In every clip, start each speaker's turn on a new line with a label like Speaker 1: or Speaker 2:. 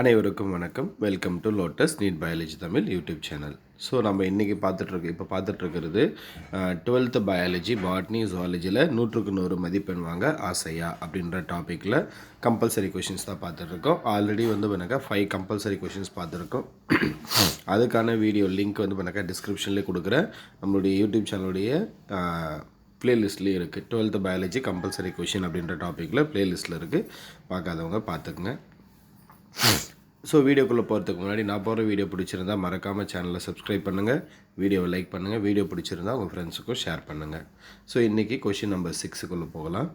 Speaker 1: அனைவருக்கும் வணக்கம் welcome to Lotus NEET biology Tamil YouTube channel so நம்ம இன்றைக்கி பார்த்துட்ருக்கோம் இப்போ பார்த்துட்ருக்கிறது டுவெல்த்து பயாலஜி பாட்னி ஜுவாலஜியில் நூற்றுக்கு நூறு மதிப்பெண் வாங்க ஆசையா அப்படின்ற டாப்பிக்கில் கம்பல்சரி கொஷின்ஸ் தான் பார்த்துட்ருக்கோம் ஆல்ரெடி வந்து பண்ணாக்கா ஃபைவ் கம்பல்சரி கொஷின்ஸ் பார்த்துருக்கோம் அதுக்கான வீடியோ லிங்க் வந்து பண்ணாக்கா டிஸ்கிரிப்ஷன்லேயே கொடுக்குற நம்மளுடைய யூடியூப் சேனலுடைய ப்ளேலிஸ்ட்லேயும் இருக்குது டுவெல்த்து பயாலஜி கம்பல்சரி கொஷின் அப்படின்ற டாப்பிக்கில் ப்ளேலிஸ்ட்டில் இருக்குது பார்க்காதவங்க பார்த்துக்குங்க ஸோ வீடியோக்குள்ளே போகிறதுக்கு முன்னாடி நான் போகிற வீடியோ பிடிச்சிருந்தால் மறக்காமல் சேனலை சப்ஸ்கிரைப் பண்ணுங்கள் வீடியோவை லைக் பண்ணுங்கள் வீடியோ பிடிச்சிருந்தால் உங்கள் ஃப்ரெண்ட்ஸுக்கும் ஷேர் பண்ணுங்கள் ஸோ இன்றைக்கி கொஷின் நம்பர் சிக்ஸுக்குள்ளே போகலாம்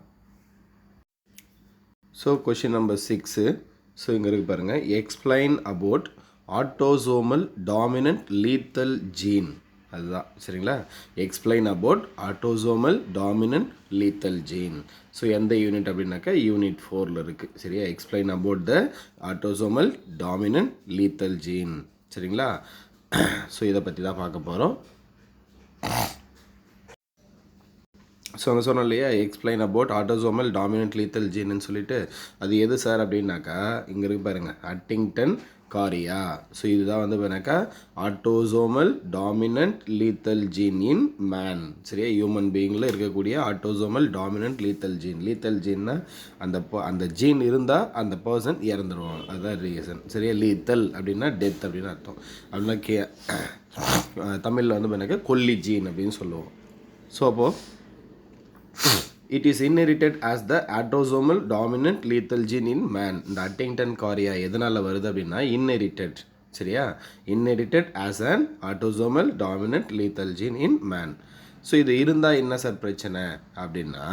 Speaker 1: so question number six so இங்கே இருக்கு பாருங்கள் explain about autosomal dominant lethal gene அதுதான் சரிங்களா explain about autosomal dominant lethal gene so எந்த யூனிட் அப்படின்னாக்கா யூனிட் ஃபோரில் இருக்குது சரியா explain about the autosomal dominant lethal gene சரிங்களா ஸோ இதை பற்றி தான் பார்க்க போகிறோம் ஸோ அங்கே சொன்னோம் இல்லையா explain about autosomal dominant lethal ஜீன்னு சொல்லிட்டு அது எது சார் அப்படின்னாக்கா இங்கே இருக்கு பாருங்கள் அட்டிங்டன் காரியா ஸோ இதுதான் வந்து பார்த்தாக்கா autosomal dominant lethal gene in man சரியா ஹியூமன் பீயிங்கில் இருக்கக்கூடிய autosomal dominant lethal gene lethal ஜீன்னா அந்த அந்த ஜீன் இருந்தால் அந்த பர்சன் இறந்துருவாங்க அதுதான் ரீசன் சரியா லீத்தல் அப்படின்னா டெத் அப்படின்னு அர்த்தம் அப்படின்னா கே தமிழில் வந்து பார்த்தாக்கா கொல்லி ஜீன் அப்படின்னு சொல்லுவோம் ஸோ அப்போது it is inherited as the autosomal dominant lethal gene in man. இந்த அட்டிங்டன் காரியா எதனால் வருது அப்படின்னா இன்ஹெரிட்டட் சரியா inherited as an autosomal dominant lethal gene in man so இது இருந்தால் என்ன சார் பிரச்சனை அப்படின்னா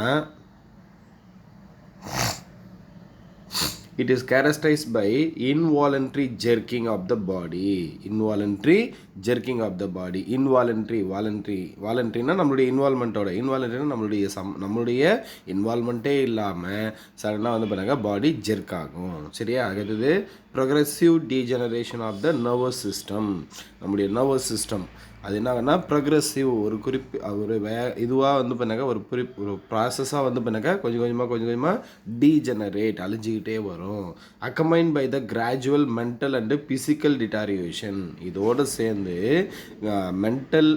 Speaker 1: it is characterized by involuntary jerking of the body involuntary jerking of the body involuntary voluntary voluntaryனா நம்மளுடைய இன்வால்மெண்ட்டோட இன்வாலண்ட்ரினா நம்மளுடைய சம் நம்மளுடைய இன்வால்மெண்ட்டே இல்லாமல் சடனாக வந்து பண்ணாங்க பாடி ஜெர்க் ஆகும் சரியா அடுத்தது progressive degeneration of the nervous system நம்முடைய நர்வஸ் சிஸ்டம் அது என்னாகன்னா ப்ரக்ரெசிவ் ஒரு குறிப்பு ஒரு வே இதுவாக வந்து பண்ணாக்கா ஒரு குறிப் ஒரு ப்ராசஸாக வந்து பண்ணாக்கா கொஞ்சம் கொஞ்சமாக கொஞ்சம் கொஞ்சமாக டீஜெனரேட் அழிஞ்சிக்கிட்டே வரும் அக்கமைன் by the gradual mental and physical deterioration இதோடு சேர்ந்து மென்டல்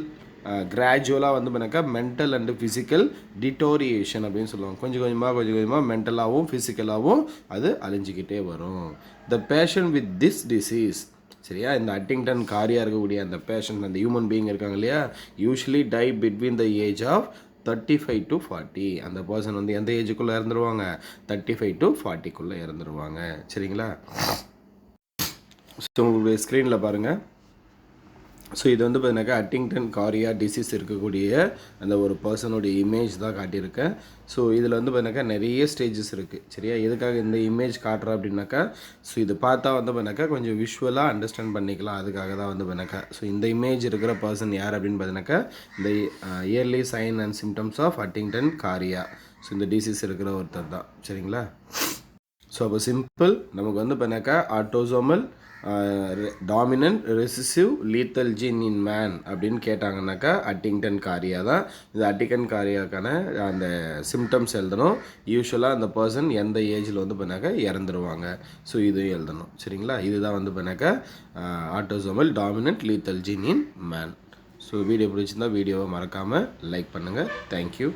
Speaker 1: கிராஜுவலாக வந்து பண்ணாக்கா மென்டல் அண்டு ஃபிசிக்கல் டிட்டோரியேஷன் அப்படின்னு சொல்லுவாங்க கொஞ்சம் கொஞ்சமாக கொஞ்சம் கொஞ்சமாக மென்டலாகவும் ஃபிசிக்கலாகவும் அது அழிஞ்சிக்கிட்டே வரும் the patient with this disease சரியா இந்த அட்டிங்டன் காரியாக இருக்கக்கூடிய அந்த பேஷன் அந்த ஹியூமன் பீயிங் இருக்காங்க இல்லையா usually die between the age of thirty five to forty அந்த பர்சன் வந்து எந்த ஏஜுக்குள்ளே இறந்துருவாங்க தேர்ட்டி ஃபைவ் டு ஃபார்ட்டிக்குள்ளே இறந்துருவாங்க சரிங்களா ஸோ உங்களுடைய ஸ்க்ரீனில் பாருங்கள் ஸோ இது வந்து பார்த்தீங்கன்னாக்கா அட்டிங்டன் காரியா டிசீஸ் இருக்கக்கூடிய அந்த ஒரு பர்சனுடைய இமேஜ் தான் காட்டியிருக்கேன் ஸோ இதில் வந்து பார்த்தீங்கன்னாக்கா நிறைய ஸ்டேஜஸ் இருக்குது சரியா எதுக்காக இந்த இமேஜ் காட்டுறேன் அப்படின்னாக்கா ஸோ இது பார்த்தா வந்து பார்த்தினாக்கா கொஞ்சம் விஷுவலாக அண்டர்ஸ்டாண்ட் பண்ணிக்கலாம் அதுக்காக தான் வந்து பார்த்தினாக்கா ஸோ இந்த இமேஜ் இருக்கிற பர்சன் யார் அப்படின்னு பார்த்தீங்கன்னாக்கா இந்த early sign and symptoms of Huntington chorea so இந்த டிசீஸ் இருக்கிற ஒருத்தர் தான் சரிங்களா ஸோ அப்போ சிம்பிள் நமக்கு வந்து பண்ணாக்கா autosomal dominant recessive lethal gene in man அப்படின்னு கேட்டாங்கனாக்கா அட்டிங்டன் காரியா தான் இந்த அட்டிகன் காரியாக்கான அந்த சிம்டம்ஸ் எழுதணும் யூஸ்வலாக அந்த பர்சன் எந்த ஏஜில் வந்து பண்ணாக்கா இறந்துருவாங்க ஸோ இதுவும் எழுதணும் சரிங்களா இதுதான் வந்து பண்ணாக்கா autosomal dominant lethal gene in man so video பிடிச்சிருந்தால் வீடியோவை மறக்காமல் லைக் பண்ணுங்கள் தேங்க்யூ